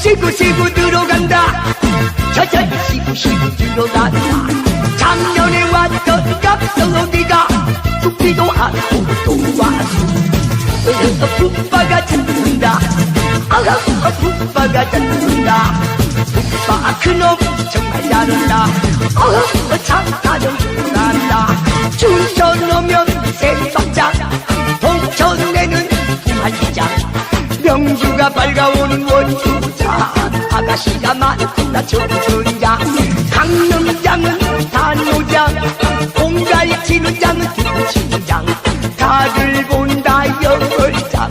쉬고 들어간다. 쉬고 쉬고 들어간다. 작년에 왔던 값성어디가 죽지도 않고 또 와서 풋바가 찾는다. 아가 풋바가 찾는다. 풋바 그놈 정말 잘한다. 어, 착하는 잘한다. 춘천 오면 새박장 동천에는 부활장. 명주가 밝아오는 원주장 아가씨가 많구나 정천장 강릉장은 단호장 공갈치는 장은 두치장. 다들 본다 영월장.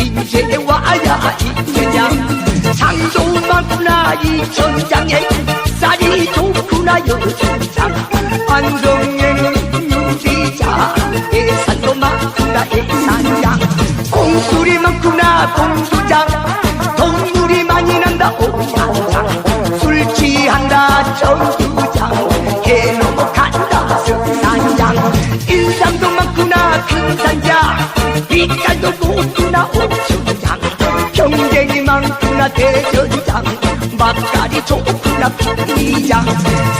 이제 와야 이제장 상도 많구나 이천장에. 쌀이 좋구나 여천장. 안성에는 유리장 예산도 많구나 예산장. 공술이 많구나 동물이 난다 오야장 술 취한다 정주장. 개 넘어간다 승산장. 인상도 많구나 금산장. 빛깔도 높구나 오춘장. 경쟁이 많구나 대전장. 맛깔이 좋구나 북이장.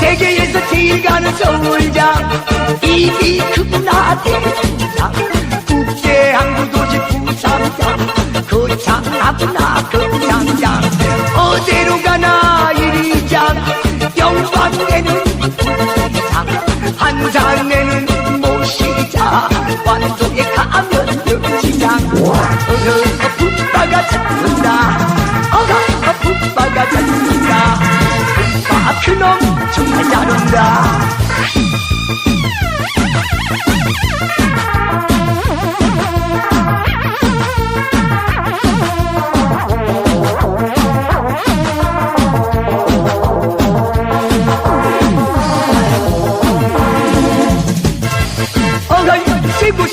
세계에서 제일 가는 서울장. 입이 크구나 대전장. 국제항구도시 부산장. 거창하구나 거창장 어디로 가나 이리장 영광에는 부리장 한산에는 모시장 완도에 가면 역시장. 어허 풋바가 찾는다. 어허 풋바가 찾는다. 풋바 그놈 정말 잘한다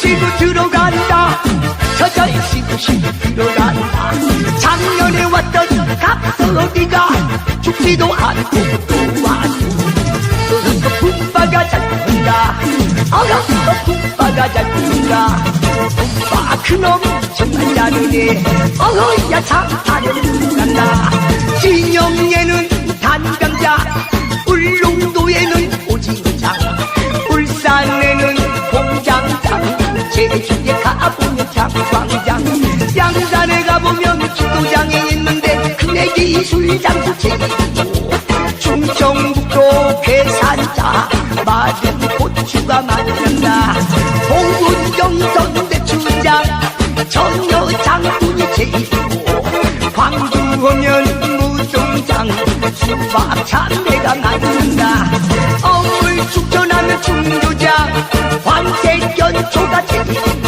쉬고 들어간다. 천천히 쉬고 쉬고 들어간다. 작년에 왔던 갑서기가? 죽지도 않고 또 와도 품바가 잡힌다. 어가 품바가 잡힌다. 품바 그놈 정말 잘하네. 어허야 장타령 간다. 진영에는 단감자 울릉도에는 제주에 가보면 장광장. 양산에 가보면 기도장이 있는데 그네 기술장도 제기고 충청북도 괴산자 마른 고추가 많는다 홍군정선 대추장 전여장군이 제기고 광주 오면 무종장 수박 참외가 많는다 어물